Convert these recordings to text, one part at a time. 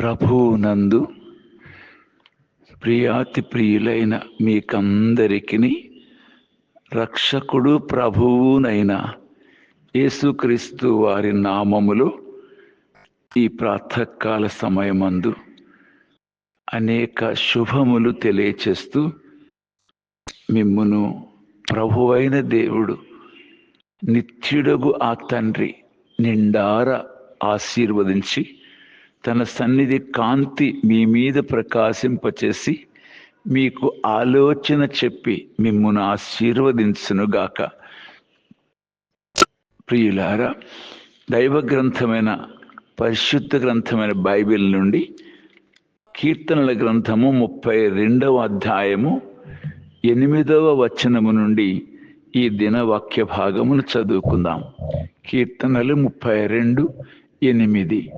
ప్రభువునందు ప్రియాతి ప్రియులైన మీకందరికీ రక్షకుడు ప్రభువునైన యేసుక్రీస్తు వారి నామములు ఈ ప్రాతకాల సమయమందు అనేక శుభములు తెలియచేస్తూ మిమ్మును ప్రభువైన దేవుడు నిత్యుడగు ఆ తండ్రి నిండార ఆశీర్వదించి తన సన్నిధి కాంతి మీ మీద ప్రకాశింపచేసి మీకు ఆలోచన చెప్పి మిమ్మును ఆశీర్వదించునుగాక. ప్రియులారా దైవ గ్రంథమైన పరిశుద్ధ గ్రంథమైన బైబిల్ నుండి కీర్తనల గ్రంథము ముప్పై రెండవ అధ్యాయము ఎనిమిదవ వచనము నుండి ఈ దిన వాక్య భాగమును చదువుకుందాం. కీర్తనలు ముప్పై రెండు ఎనిమిది.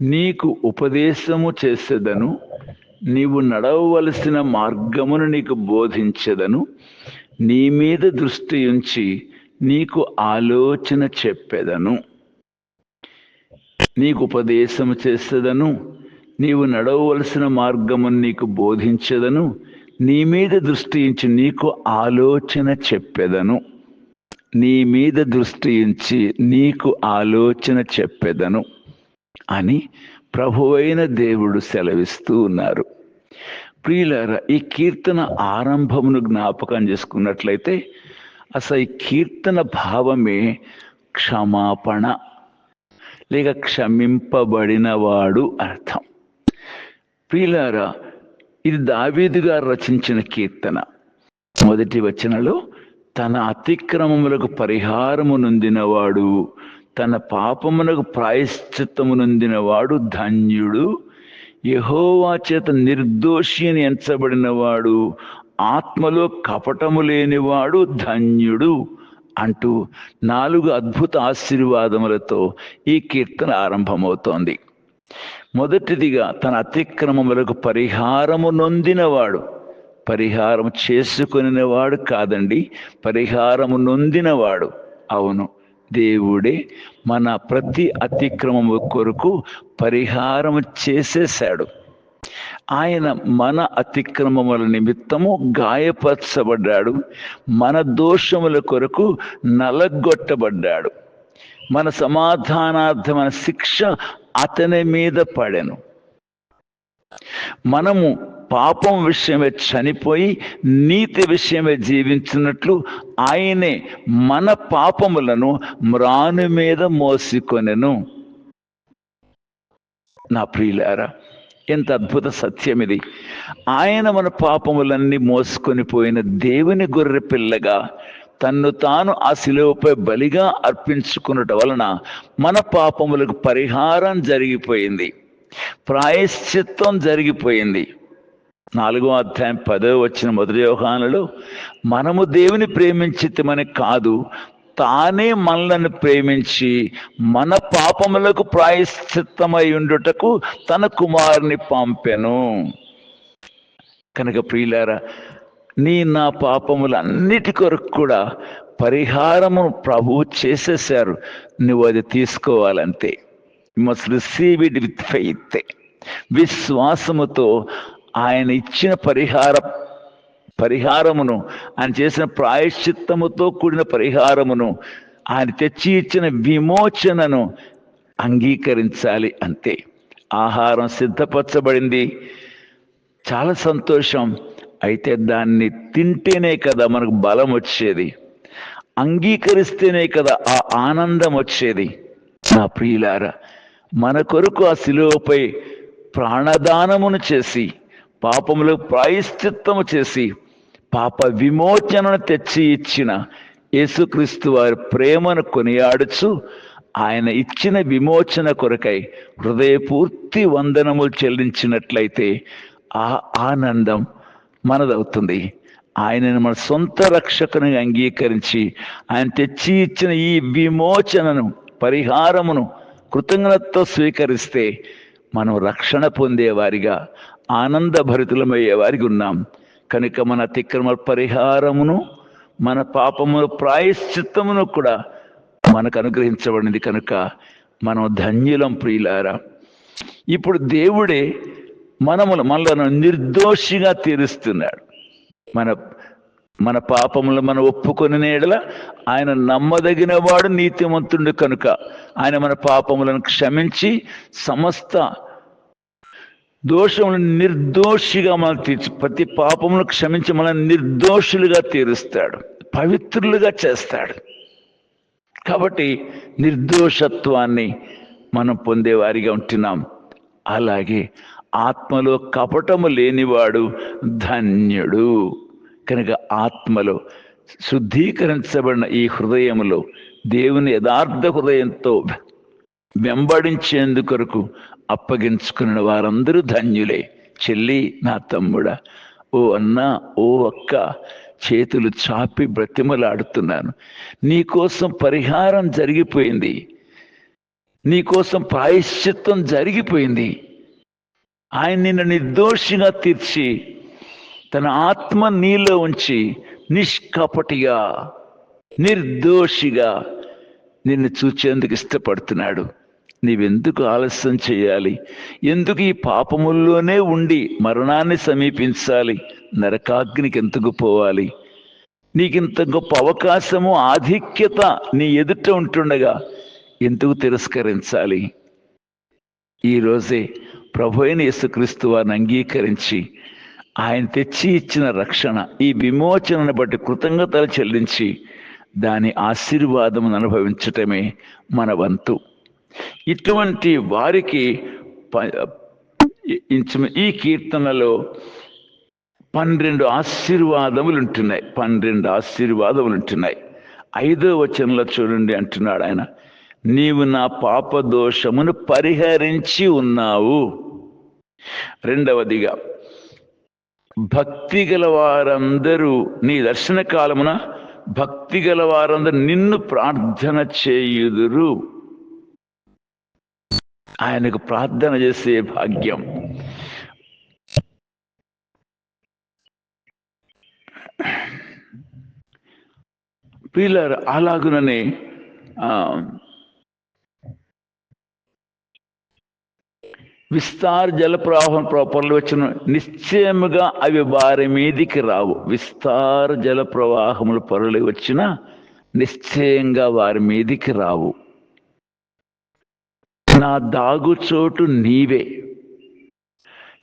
నీకు ఉపదేశము చేసేదను నీవు నడవవలసిన మార్గమును నీకు బోధించదను నీ మీద దృష్టి ఉంచి నీకు ఆలోచన చెప్పెదను. నీకు ఉపదేశము చేసేదను నీవు నడవవలసిన మార్గమును నీకు బోధించదను నీ మీద దృష్టి ఉంచి నీకు ఆలోచన చెప్పెదను. నీ మీద దృష్టి ఉంచి నీకు ఆలోచన చెప్పెదను. అని ప్రభువైన దేవుడు సెలవిస్తూ ఉన్నారు. ప్రియులార ఈ కీర్తన ఆరంభమును జ్ఞాపకం చేసుకున్నట్లయితే అసలు ఈ కీర్తన భావమే క్షమాపణ లేక క్షమింపబడినవాడు అర్థం. ప్రియులార ఇది దావీదు గారు రచించిన కీర్తన. మొదటి వచనలో తన అతిక్రమములకు పరిహారము నొందినవాడు తన పాపమునకు ప్రాయశ్చిత్తము నొందినవాడు ధన్యుడు. యహోవా చేత నిర్దోషి అని ఎంచబడినవాడు ఆత్మలో కపటము లేనివాడు ధన్యుడు అంటూ నాలుగు అద్భుత ఆశీర్వాదములతో ఈ కీర్తన ఆరంభమవుతోంది. మొదటిదిగా తన అతిక్రమములకు పరిహారము నొందినవాడు. పరిహారం చేసుకొనినవాడు కాదండి పరిహారము నొందినవాడు. అవును. దేవుడే మన ప్రతి అతిక్రమము కొరకు పరిహారం చేసేశాడు. ఆయన మన అతిక్రమముల నిమిత్తము గాయపరచబడ్డాడు. మన దోషముల కొరకు నలగొట్టబడ్డాడు. మన సమాధానార్థమైన శిక్ష అతని మీద పడెను. మనము పాపం విషయమే చనిపోయి నీతి విషయమే జీవించినట్లు ఆయనే మన పాపములను మ్రాను మీద మోసికొనెను. నా ప్రియులారా ఎంత అద్భుత సత్యం ఇది. ఆయన మన పాపములన్నీ మోసుకొని పోయిన దేవుని గొర్రె పిల్లగా తన్ను తాను ఆ శిలువపై బలిగా అర్పించుకున్నట వలన మన పాపములకు పరిహారం జరిగిపోయింది. ప్రాయశ్చిత్తం జరిగిపోయింది. నాలుగో అధ్యాయం పదో వచ్చిన మొదటి వ్యవహారంలో మనము దేవుని ప్రేమించితమని కాదు తానే మనలను ప్రేమించి మన పాపములకు ప్రాయశ్చిత్తమై ఉండుటకు తన కుమారుని పంపెను. కనుక ప్రియులారా నీ నా పాపములన్నిటి కొరకు కూడా పరిహారము ప్రభువు చేసేసారు నువ్వు అది తీసుకోవాలంతే. Must receive it with faith విశ్వాసముతో ఆయన ఇచ్చిన పరిహార పరిహారమును ఆయన చేసిన ప్రాయశ్చిత్తముతో కూడిన పరిహారమును ఆయన తెచ్చి ఇచ్చిన విమోచనను అంగీకరించాలి అంతే. ఆహారం సిద్ధపరచబడింది. చాలా సంతోషం. అయితే దాన్ని తింటేనే కదా మనకు బలం వచ్చేది. అంగీకరిస్తేనే కదా ఆ ఆనందం వచ్చేది. నా ప్రియులారా మన కొరకు ఆ శిలువపై ప్రాణదానమును చేసి పాపములు ప్రాయశ్చిత్తము చేసి పాప విమోచనను తెచ్చి ఇచ్చిన యేసుక్రీస్తు వారి ప్రేమను కొనియాడుచు ఆయన ఇచ్చిన విమోచన కొరకై హృదయపూర్తి వందనములు చెల్లించినట్లయితే ఆ ఆనందం మనదవుతుంది. ఆయనను మన సొంత రక్షకుని అంగీకరించి ఆయన తెచ్చి ఇచ్చిన ఈ విమోచనను పరిహారమును కృతజ్ఞతతో స్వీకరిస్తే మనం రక్షణ పొందేవారిగా ఆనందభరితులమయ్యే వారికి ఉన్నాం. కనుక మన అతిక్రమ పరిహారమును మన పాపమును ప్రాయశ్చిత్తమును కూడా మనకు అనుగ్రహించబడింది కనుక మనం ధన్యులం ప్రియులారా. ఇప్పుడు దేవుడే మనములు మనలను నిర్దోషిగా తీరుస్తున్నాడు. మన మన పాపములు మనం ఒప్పుకొని నేడల ఆయన నమ్మదగిన వాడు నీతిమంతుడు కనుక. ఆయన మన పాపములను క్షమించి సమస్త దోషములను నిర్దోషిగా మనం తీర్చి ప్రతి పాపమును క్షమించి మనల్ని నిర్దోషులుగా తీరుస్తాడు పవిత్రులుగా చేస్తాడు. కాబట్టి నిర్దోషత్వాన్ని మనం పొందేవారిగా ఉంటున్నాం. అలాగే ఆత్మలో కపటము లేనివాడు ధన్యుడు. కనుక ఆత్మలో శుద్ధీకరించబడిన ఈ హృదయములో దేవుని యథార్థ హృదయంతో వెంబడించేందుకొరకు అప్పగించుకున్న వారందరూ ధన్యులే. చెల్లి నా తమ్ముడా ఓ అన్న ఓ అక్క చేతులు చాపి బ్రతిమలాడుతున్నాను. నీకోసం పరిహారం జరిగిపోయింది. నీకోసం ప్రాయశ్చిత్తం జరిగిపోయింది. ఆయన నిన్ను నిర్దోషిగా తీర్చి తన ఆత్మ నీలో ఉంచి నిష్కపటిగా నిర్దోషిగా నిన్ను చూచేందుకు ఇష్టపడుతున్నాడు. నీవెందుకు ఆలస్యం చేయాలి? ఎందుకు ఈ పాపముల్లోనే ఉండి మరణాన్ని సమీపించాలి? నరకాగ్నికి ఎందుకు పోవాలి? నీకింత గొప్ప అవకాశము ఆధిక్యత నీ ఎదుట ఉంటుండగా ఎందుకు తిరస్కరించాలి? ఈరోజే ప్రభు అయిన యేసుక్రీస్తు వారిని అంగీకరించి ఆయన తెచ్చి ఇచ్చిన రక్షణ ఈ విమోచనను బట్టి కృతజ్ఞతలు చెల్లించి దాని ఆశీర్వాదమును అనుభవించటమే మన వంతు. ఇటువంటి వారికి ఈ కీర్తనలో పన్నెండు ఆశీర్వాదములు ఉంటున్నాయి. పన్నెండు ఆశీర్వాదములు ఉంటున్నాయి. ఐదో వచనంలో చూడండి అంటున్నాడు ఆయన నీవు నా పాప దోషమును పరిహరించి ఉన్నావు. రెండవదిగా భక్తి గల వారందరూ నీ దర్శన కాలమున భక్తి గల వారందరూ నిన్ను ప్రార్థన చేయుదురు. ఆయనకు ప్రార్థన చేసే భాగ్యం. పిల్లర్ అలాగుననే విస్తార జల ప్రవాహం పొరలు వచ్చిన. నిశ్చయముగా అవి వారి మీదికి రావు. విస్తార జల ప్రవాహములు పొరలు వచ్చిన నిశ్చయంగా వారి మీదికి రావు. నా దాగుచోటు నీవే.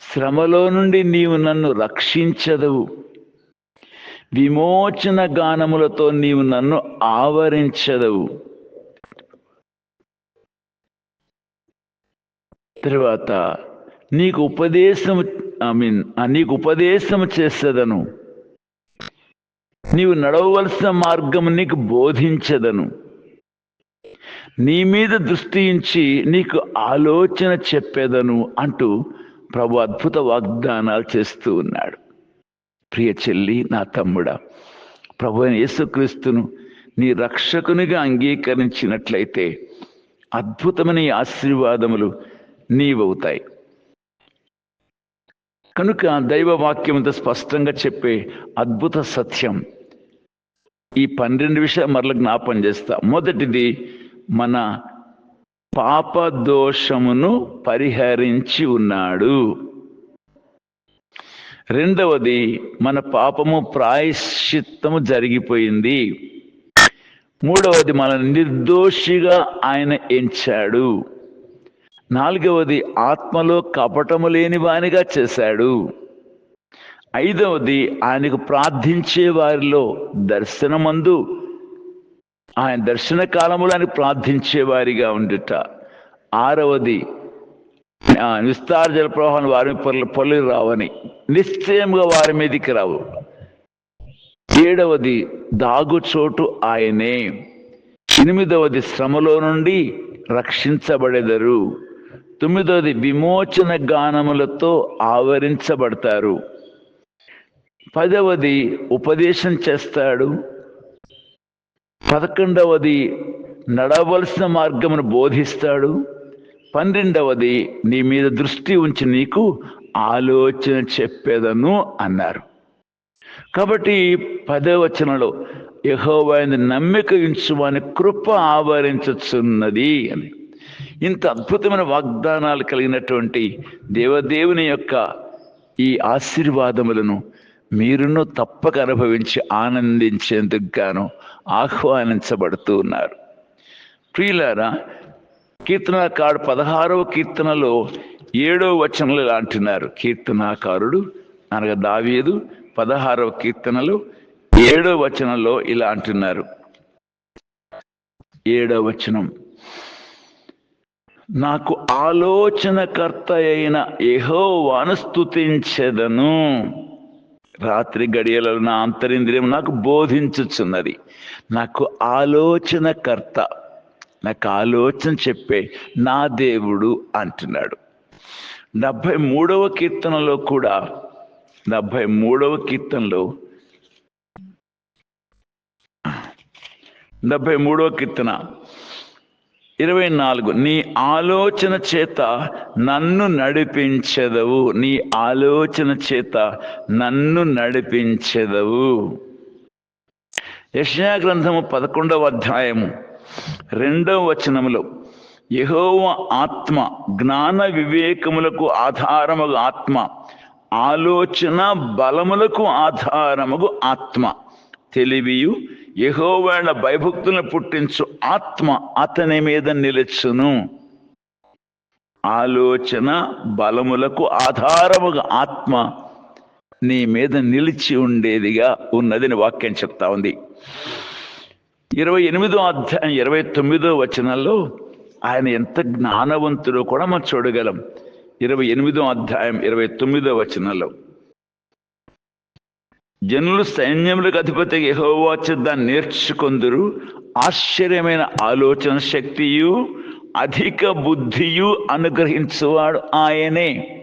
శ్రమలో నుండి నీవు నన్ను రక్షించదవు. విమోచన గానములతో నీవు నన్ను ఆవరించదవు. తర్వాత నీకు ఉపదేశం ఐ మీన్ నీకు ఉపదేశం చేసేదను. నీవు నడవవలసిన మార్గం నీకు బోధించదను. నీ మీద దృష్టి ఉంచి నీకు ఆలోచన చెప్పేదను అంటూ ప్రభు అద్భుత వాగ్దానాలు చేస్తూ ఉన్నాడు. ప్రియ చెల్లి నా తమ్ముడా ప్రభు యేసుక్రీస్తును నీ రక్షకునిగా అంగీకరించినట్లయితే అద్భుతమైన ఆశీర్వాదములు నీవవుతాయి. కనుక దైవ వాక్యంతో స్పష్టంగా చెప్పే అద్భుత సత్యం. ఈ పన్నెండు విషయాలు మరల జ్ఞాపం చేస్తా. మొదటిది మన పాప దోషమును పరిహరించి ఉన్నాడు. రెండవది మన పాపము ప్రాయశ్చిత్తము జరిగిపోయింది. మూడవది మన నిర్దోషిగా ఆయన ఎంచాడు. నాలుగవది ఆత్మలో కపటము లేని వానిగా చేశాడు. ఐదవది ఆయనకు ప్రార్థించే వారిలో దర్శనమందు ఆయన దర్శన కాలంలో ఆయన ప్రార్థించే వారిగా ఉండుట. ఆరవది విస్తార జల ప్రవాహం వారి పొరలు పొలి రావని. నిశ్చయంగా వారి మీదకి రావు. ఏడవది దాగుచోటు ఆయనే. ఎనిమిదవది శ్రమలో నుండి రక్షించబడెదరు. తొమ్మిదవది విమోచన గానములతో ఆవరించబడతారు. పదవది ఉపదేశం చేస్తాడు. పదకొండవది నడవలసిన మార్గమును బోధిస్తాడు. పన్నెండవది నీ మీద దృష్టి ఉంచి నీకు ఆలోచన చెప్పేదను అన్నారు. కాబట్టి పదవచనలో యహోవాయిని నమ్మిక ఉంచుమని కృప ఆవరించుచున్నది అని. ఇంత అద్భుతమైన వాగ్దానాలు కలిగినటువంటి దేవదేవుని యొక్క ఈ ఆశీర్వాదములను మీరును తప్పక అనుభవించి ఆనందించేందుకు గాను ఆహ్వానించబడుతూ ఉన్నారు. ప్రియులారా కీర్తనకారుడు పదహారవ కీర్తనలో ఏడవ వచనంలో ఇలా అంటున్నారు. కీర్తనాకారుడు అనగా దావీదు పదహారవ కీర్తనలో ఏడవ వచనంలో ఇలా అంటున్నారు. ఏడవ వచనం. నాకు ఆలోచనకర్త అయిన యహోవాను స్థుతించదను రాత్రి గడియలలో నా అంతరింద్రియం నాకు బోధించుచున్నది. నాకు ఆలోచనకర్త నాకు ఆలోచన చెప్పే నా దేవుడు అంటున్నాడు. డెబ్భై మూడవ కీర్తనలో కూడా డెబ్భై మూడవ కీర్తనలో డెబ్భై మూడవ కీర్తన ఇరవై నాలుగు నీ ఆలోచన చేత నన్ను నడిపించెదవు. నీ ఆలోచన చేత నన్ను నడిపించెదవు. యెషయా గ్రంథము పదకొండవ అధ్యాయము రెండవ వచనములో యహోవ ఆత్మ జ్ఞాన వివేకములకు ఆధారముగు ఆత్మ ఆలోచన బలములకు ఆధారముగు ఆత్మ తెలివియు యహోవేళ భయభక్తులను పుట్టించు ఆత్మ అతని మీద నిలుచును. ఆలోచన బలములకు ఆధారముగా ఆత్మ నీ మీద నిలిచి ఉండేదిగా ఉన్నదని వాక్యం చెప్తా ఉంది. ఇరవై ఎనిమిదో అధ్యాయం ఇరవై తొమ్మిదో వచనంలో ఆయన ఎంత జ్ఞానవంతుడో కూడా మనం చూడగలం. ఇరవై ఎనిమిదో అధ్యాయం ఇరవై తొమ్మిదో వచనంలో. జనులు సైన్యములకు అధిపతి యెహోవాచ దాన్ని నేర్చుకొందురు. ఆశ్చర్యమైన ఆలోచన శక్తియు అధిక బుద్ధియు అనుగ్రహించువాడు ఆయనే.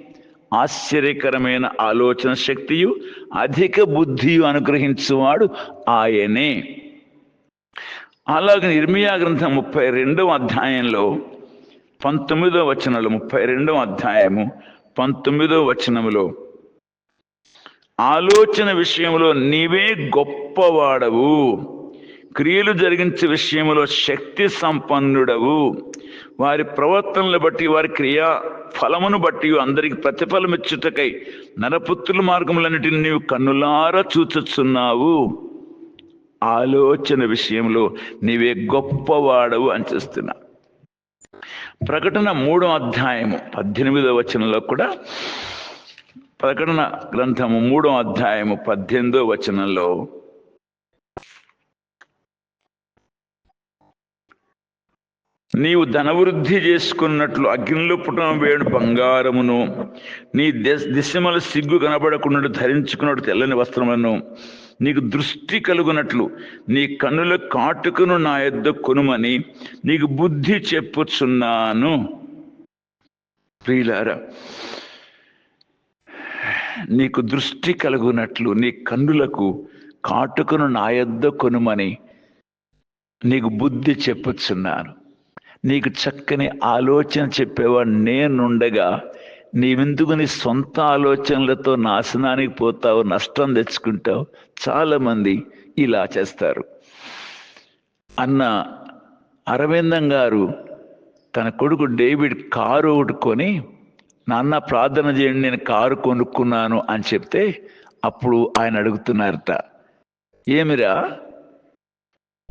ఆశ్చర్యకరమైన ఆలోచన శక్తియు అధిక బుద్ధియు అనుగ్రహించువాడు ఆయనే. అలాగే నిర్మియా గ్రంథం ముప్పై రెండవ అధ్యాయంలో పంతొమ్మిదో వచనంలో ముప్పై రెండవ అధ్యాయము పంతొమ్మిదో వచనములో ఆలోచన విషయంలో నీవే గొప్పవాడవు. క్రియలు జరిగించే విషయంలో శక్తి సంపన్నుడవు. వారి ప్రవర్తనలు బట్టి వారి క్రియా ఫలమును బట్టి అందరికి ప్రతిఫలం ఇచ్చుటకై నరపుత్రుల మార్గములన్నిటిని నీవు కన్నులారా చూచుచున్నావు. ఆలోచన విషయంలో నీవే గొప్పవాడవు అని చేస్తున్నా. ప్రకటన మూడో అధ్యాయము పద్దెనిమిదో వచనంలో కూడా ప్రకటన గ్రంథము మూడో అధ్యాయము పద్దెనిమిదో వచనంలో నీవు ధనవృద్ధి చేసుకున్నట్లు అగ్నిలో పుట్టిన వేడు బంగారమును నీ దిశమల సిగ్గు కనబడకుండా ధరించుకున్నట్టు తెల్లని వస్త్రములను నీకు దృష్టి కలుగునట్లు నీ కన్నుల కాటుకను నా యొద్ద కొనుమని నీకు బుద్ధి చెప్పుచున్నాను. ప్రియులారా నీకు దృష్టి కలుగునట్లు నీ కన్నులకు కాటుకను నా యొద్ద కొనుమని నీకు బుద్ధి చెప్పుచున్నాను. నీకు చక్కని ఆలోచన చెప్పేవాడు నేనుండగా నీవెందుకు నీ సొంత ఆలోచనలతో నాశనానికి పోతావు నష్టం తెచ్చుకుంటావు? చాలామంది ఇలా చేస్తారు. అన్న అరవిందం గారు తన కొడుకు డేవిడ్ కారు ఒకటి కొని నాన్న ప్రార్థన చేయండి నేను కారు కొనుక్కున్నాను అని చెప్తే అప్పుడు ఆయన అడుగుతున్నారట. ఏమిరా?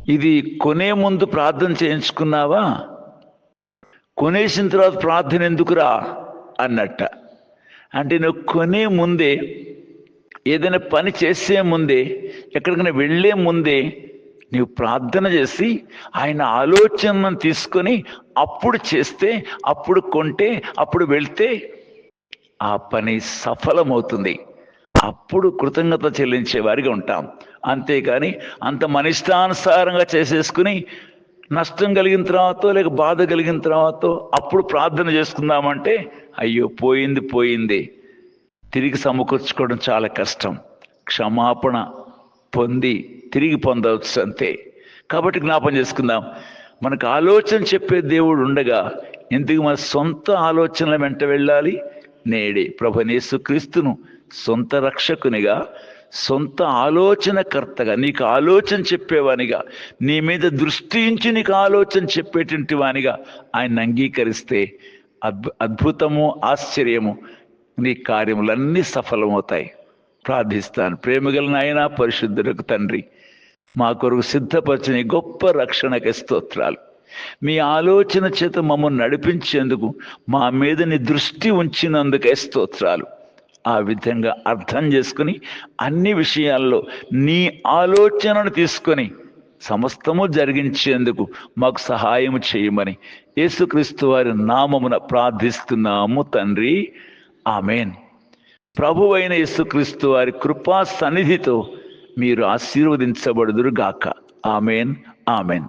ఇది కొనే ముందు ప్రార్థన చేయించుకున్నావా? కొనేసిన తర్వాత ప్రార్థన ఎందుకురా? అన్నట్ట. అంటే నువ్వు కొనే ముందే ఏదైనా పని చేసే ముందే ఎక్కడికైనా వెళ్ళే ముందే నీవు ప్రార్థన చేసి ఆయన ఆలోచనను తీసుకొని అప్పుడు చేస్తే అప్పుడు కొంటే అప్పుడు వెళ్తే ఆ పని సఫలమవుతుంది. అప్పుడు కృతజ్ఞత చెల్లించే వారిగా ఉంటాం. అంతేకాని అంత మన ఇష్టానుసారంగా చేసేసుకుని నష్టం కలిగిన తర్వాత లేక బాధ కలిగిన తర్వాత అప్పుడు ప్రార్థన చేసుకుందామంటే అయ్యో పోయింది పోయింది. తిరిగి సమకూర్చుకోవడం చాలా కష్టం. క్షమాపణ పొంది తిరిగి పొందవచ్చు అంతే. కాబట్టి జ్ఞాపం చేసుకుందాం. మనకు ఆలోచన చెప్పే దేవుడు ఉండగా ఎందుకు మన సొంత ఆలోచనల వెంట వెళ్ళాలి? నేడే. ప్రభనేసు క్రీస్తును సొంత రక్షకునిగా సొంత ఆలోచనకర్తగా నీకు ఆలోచన చెప్పేవానిగా నీ మీద దృష్టి ఉంచి నీకు ఆలోచన చెప్పేటువంటి వానిగా ఆయన అంగీకరిస్తే అద్భు అద్భుతము ఆశ్చర్యము నీ కార్యములన్నీ సఫలమవుతాయి. ప్రార్థిస్తాను. ప్రేమగల నాయన పరిశుద్ధులకు తండ్రి మా కొరకు సిద్ధపరచని గొప్ప రక్షణకి స్తోత్రాలు. మీ ఆలోచన చేత మమ్మల్ని నడిపించేందుకు మా మీద నీ దృష్టి ఉంచినందుకే స్తోత్రాలు. ఆ విధంగా అర్థం చేసుకుని అన్ని విషయాల్లో నీ ఆలోచనను తీసుకొని సమస్తము జరిగించేందుకు మాకు సహాయం చేయమని యేసుక్రీస్తు వారి నామమున ప్రార్థిస్తున్నాము తండ్రి. ఆమెన్. ప్రభువైన యేసుక్రీస్తు వారి కృపా సన్నిధితో మీరు ఆశీర్వదించబడుదురు గాక ఆమెన్ ఆమెన్.